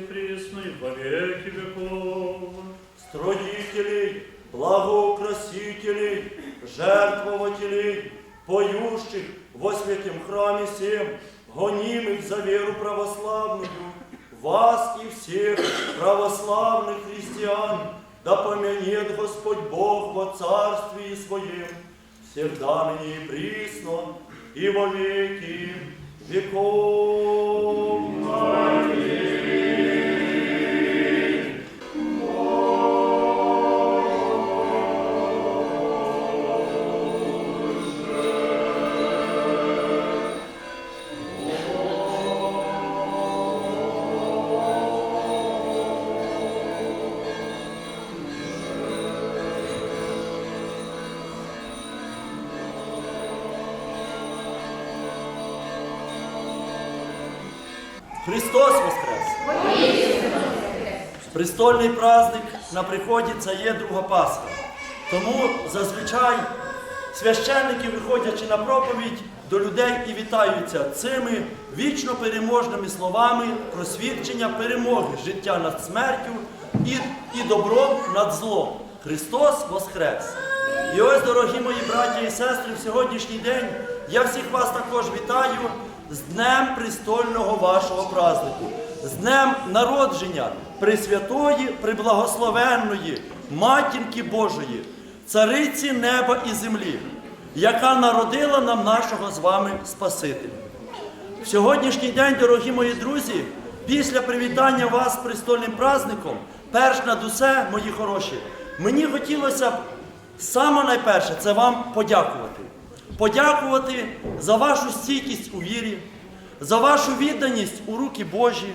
присно и во веки веков. строителей, благоукрасителей, жертвователей, поющих во святем храме всем, гонимых за веру православную, вас и всех православных христиан, да помянет Господь Бог во Царстве Своем, всегда ныне и присно, и во веки Христос Воскрес! Престольний праздник на приході це є друга Пасха. Тому зазвичай священники, виходячи на проповідь до людей і вітаються цими вічно переможними словами про свідчення перемоги життя над смертю і, і добром над злом. Христос Воскрес! І ось, дорогі мої браті і сестри, в сьогоднішній день я всіх вас також вітаю з Днем престольного вашого празднику, з Днем народження Пресвятої, Преблагословенної, Матінки Божої, Цариці неба і землі, яка народила нам нашого з вами Спасителя. В сьогоднішній день, дорогі мої друзі, після привітання вас з престольним праздником, перш над усе, мої хороші, мені хотілося б саме найперше це вам подякувати. Подякувати за вашу стійкість у вірі, за вашу відданість у руки Божі,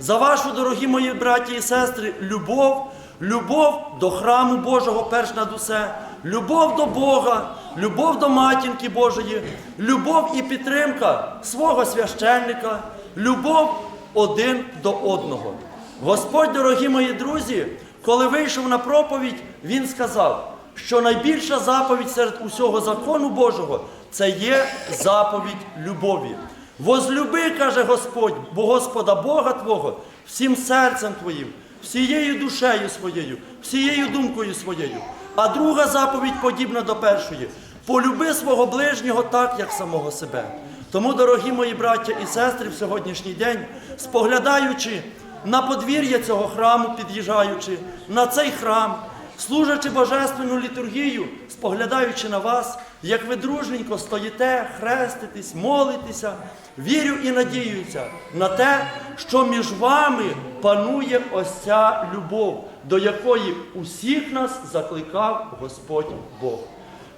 за вашу, дорогі мої браті і сестри, любов, любов до храму Божого, перш над усе, любов до Бога, любов до матінки Божої, любов і підтримка свого священника, любов один до одного. Господь, дорогі мої друзі, коли вийшов на проповідь, Він сказав, що найбільша заповідь серед усього закону Божого це є заповідь любові. Возлюби, каже Господь, бо Господа Бога Твого всім серцем Твоїм, всією душею своєю, всією думкою своєю. А друга заповідь подібна до першої. Полюби свого ближнього так, як самого себе. Тому, дорогі мої браття і сестри, в сьогоднішній день, споглядаючи на подвір'я цього храму, під'їжджаючи на цей храм, служачи божественну літургію, споглядаючи на вас, як ви дружненько стоїте, хреститесь, молитеся, вірю і надіюся на те, що між вами панує ось ця любов, до якої усіх нас закликав Господь Бог.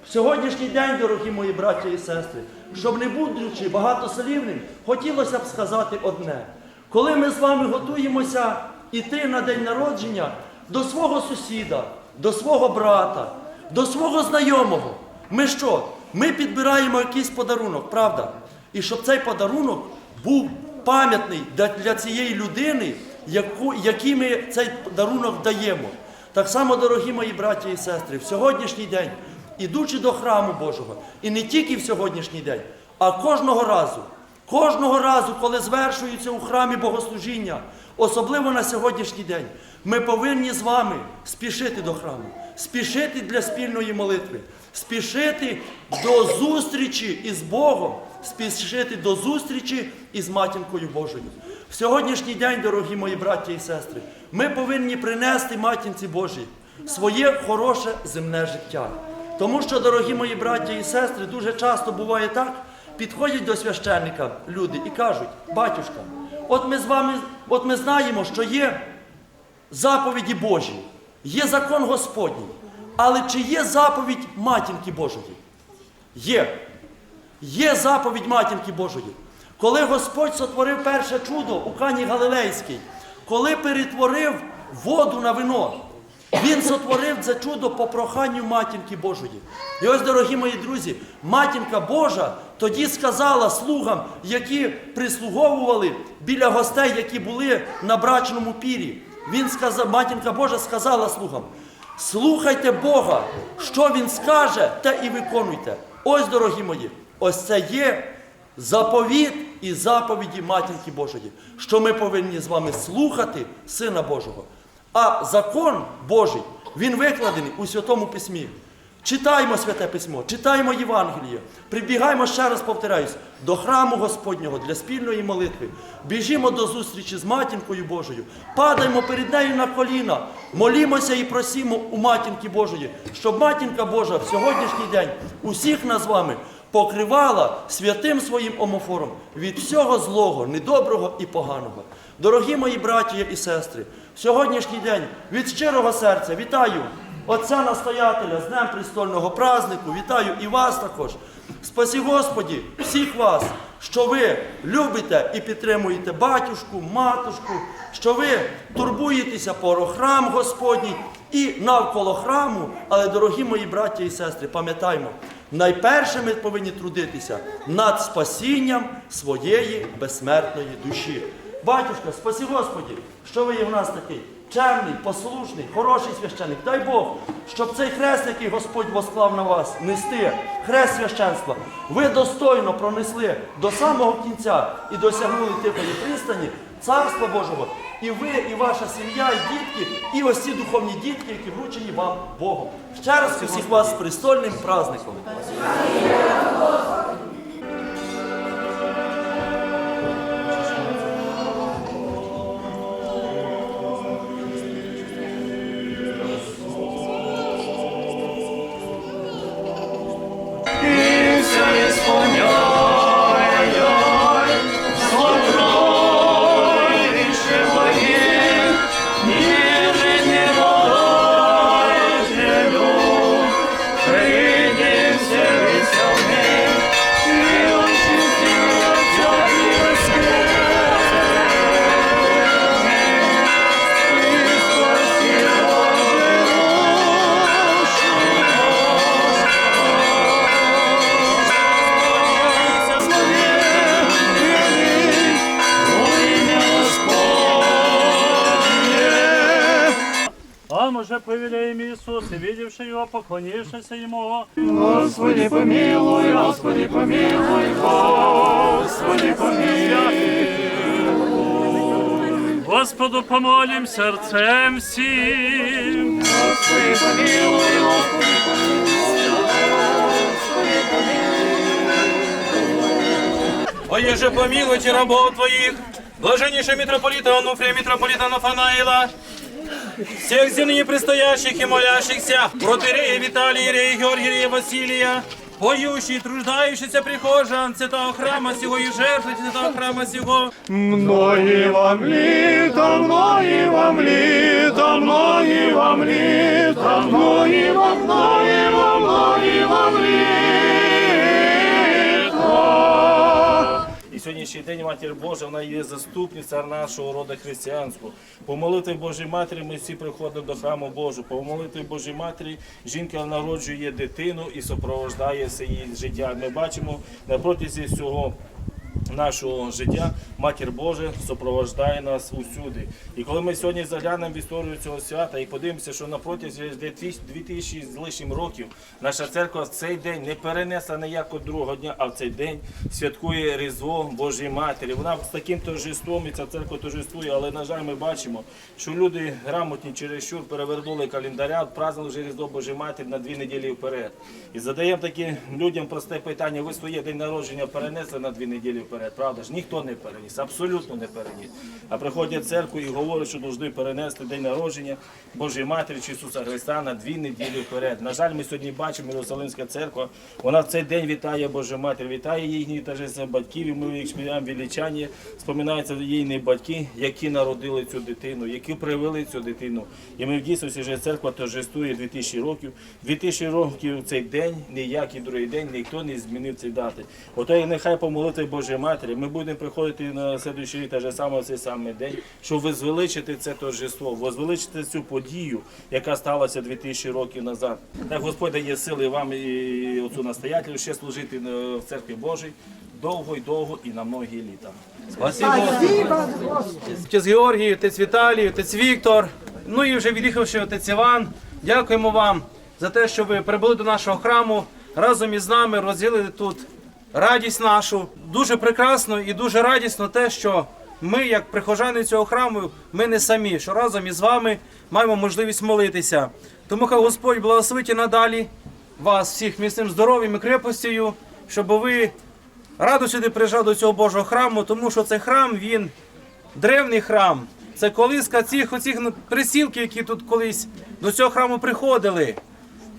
В сьогоднішній день, дорогі мої браття і сестри, щоб не будучи багатослівним, хотілося б сказати одне. Коли ми з вами готуємося іти на день народження до свого сусіда, до свого брата, до свого знайомого, ми що? Ми підбираємо якийсь подарунок, правда? І щоб цей подарунок був пам'ятний для, цієї людини, яку, якій ми цей подарунок даємо. Так само, дорогі мої браті і сестри, в сьогоднішній день, ідучи до храму Божого, і не тільки в сьогоднішній день, а кожного разу, кожного разу, коли звершується у храмі богослужіння, особливо на сьогоднішній день, ми повинні з вами спішити до храму, спішити для спільної молитви, спішити до зустрічі із Богом, спішити до зустрічі із матінкою Божою. В сьогоднішній день, дорогі мої браті і сестри, ми повинні принести матінці Божій своє хороше земне життя. Тому що, дорогі мої браті і сестри, дуже часто буває так, підходять до священника люди і кажуть, батюшка, от ми з вами, от ми знаємо, що є заповіді Божі, є закон Господній. Але чи є заповідь матінки Божої? Є. Є заповідь матінки Божої. Коли Господь сотворив перше чудо у Кані Галилейській, коли перетворив воду на вино, Він сотворив це чудо по проханню матінки Божої. І ось, дорогі мої друзі, матінка Божа тоді сказала слугам, які прислуговували біля гостей, які були на брачному пірі. Він сказав, матінка Божа сказала слугам: слухайте Бога, що Він скаже, те і виконуйте. Ось, дорогі мої, ось це є заповіт і заповіді Матінки Божої, що ми повинні з вами слухати Сина Божого. А закон Божий, він викладений у Святому Письмі. Читаємо Святе Письмо, читаємо Євангеліє, прибігаємо, ще раз повторяюсь, до храму Господнього для спільної молитви. Біжімо до зустрічі з матінкою Божою, падаємо перед нею на коліна, молімося і просимо у матінки Божої, щоб матінка Божа в сьогоднішній день усіх нас з вами покривала святим своїм омофором від всього злого, недоброго і поганого. Дорогі мої браті і сестри, в сьогоднішній день від щирого серця вітаю Отця настоятеля з Днем престольного празднику, вітаю і вас також. Спасі Господі, всіх вас, що ви любите і підтримуєте батюшку, матушку, що ви турбуєтеся про храм Господній і навколо храму. Але, дорогі мої браті і сестри, пам'ятаймо, найперше ми повинні трудитися над спасінням своєї безсмертної душі. Батюшка, спасі Господі, що ви є в нас такий чемний, послушний, хороший священник. Дай Бог, щоб цей хрест, який Господь восклав на вас, нести, хрест священства, ви достойно пронесли до самого кінця і досягнули тихої пристані Царства Божого. І ви, і ваша сім'я, і дітки, і ось ці духовні дітки, які вручені вам Богом. Ще раз усіх вас з престольним праздником. Поклонившийся ему, Господи помилуй, Господи помилуй, Господи помилуй. Господу помолим сердцем всім. Господи помилуй, Господи Оєже помилуйте рабов Твоих, блаженнейший митрополита Онуфрия, митрополита Нафанаила, всех земных предстоящих и молящихся, протирея Виталия, Георгия, Василия, поющий, труждающийся прихожан святого храма сего и жертвы святого храма сего, Многие вам літа, многие вам літа, многие вам літа, многие вам, многие вам, многие вам літа. Сьогоднішній день Матір Божа, вона є заступниця нашого роду християнського. По молитві Божій Матері ми всі приходимо до храму Божого. По молитві Божій Матері жінка народжує дитину і супроводжує все її життя. Ми бачимо на протязі всього. Нашого життя Матір Божа супроводжує нас усюди. І коли ми сьогодні заглянемо в історію цього свята і подивимося, що на протязі 2000 з лишнім років наша церква в цей день не перенесла ніякого другого дня, а в цей день святкує Різдво Божої Матері. Вона з таким торжеством і ця церква торжествує, але на жаль, ми бачимо, що люди грамотні через що перевернули календаря, празднували вже Різдво Божої Матері на дві неділі вперед. І задаємо таким людям просте питання: ви своє день народження перенесли на дві неділі вперед, правда ж? Ніхто не переніс, абсолютно не переніс. А приходять церкву і говорять, що повинні перенести день народження Божої Матері чи Ісуса Христа на дві неділі вперед. На жаль, ми сьогодні бачимо Єрусалимська церква. Вона в цей день вітає Божу Матір, вітає їхні торжества батьків. І ми їх співаємо величання. Споминаються їхні батьки, які народили цю дитину, які привели цю дитину. І ми в дійсності вже церква торжествує 2000 років. 2000 років цей день, ніякий другий день, ніхто не змінив ці дати. Ото і нехай по молитві Божої Матері ми будемо приходити на слідуючий рік, теж саме в цей самий день, щоб возвеличити це торжество, возвеличити цю подію, яка сталася 2000 років назад. Так Господь дає сили вам і оцю настоятелю ще служити е, в церкві Божій довго і довго і на многі літа. Спасибо. Отець Георгій, отець Віталій, отець Віктор. Ну і вже від'їхавши отець Іван. Дякуємо вам за те, що ви прибули до нашого храму разом із нами, розділили тут радість нашу. Дуже прекрасно і дуже радісно те, що ми, як прихожани цього храму, ми не самі, що разом із вами маємо можливість молитися. Тому хай Господь благословить і надалі вас всіх міцним здоров'ям і крепостю, щоб ви радо сюди приїжджали до цього Божого храму, тому що цей храм він древній храм. Це колиска цих оцих присілків, які тут колись до цього храму приходили.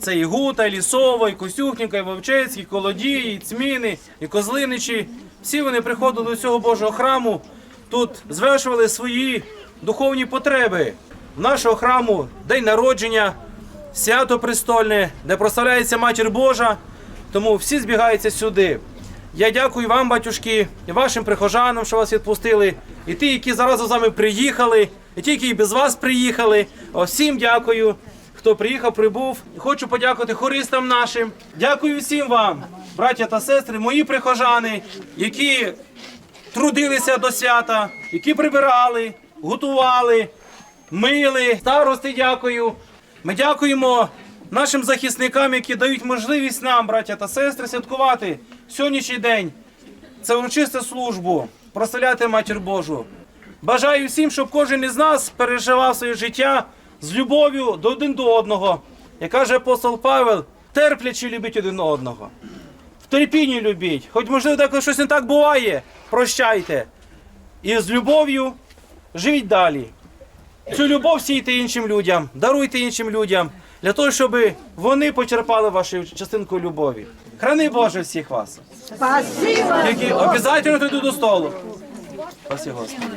Це і Гута, і Лісова, і Косюхніка, і Вовчецький, і Колодії, і Цміни, і Козлиничі. Всі вони приходили до цього Божого храму, тут звершували свої духовні потреби. В нашого храму день народження, свято престольне, де прославляється Матір Божа. Тому всі збігаються сюди. Я дякую вам, батюшки, і вашим прихожанам, що вас відпустили, і ті, які зараз з вами приїхали, і ті, які і без вас приїхали. О, Всім дякую, хто приїхав, прибув. Хочу подякувати хористам нашим. Дякую всім вам, браття та сестри, мої прихожани, які трудилися до свята, які прибирали, готували, мили. Старости дякую. Ми дякуємо нашим захисникам, які дають можливість нам, браття та сестри, святкувати сьогоднішній день. Це урочисту службу, прославляти Матір Божу. Бажаю всім, щоб кожен із нас переживав своє життя з любов'ю до один до одного. Як каже апостол Павел, терплячи любіть один одного. В терпінні любіть. Хоч можливо деколи щось не так буває, прощайте. І з любов'ю живіть далі. Цю любов сійте іншим людям, даруйте іншим людям, для того, щоб вони почерпали вашу частинку любові. Храни Боже всіх вас. Спасибо. Тільки обов'язково йду до столу. Спасибо, Господи.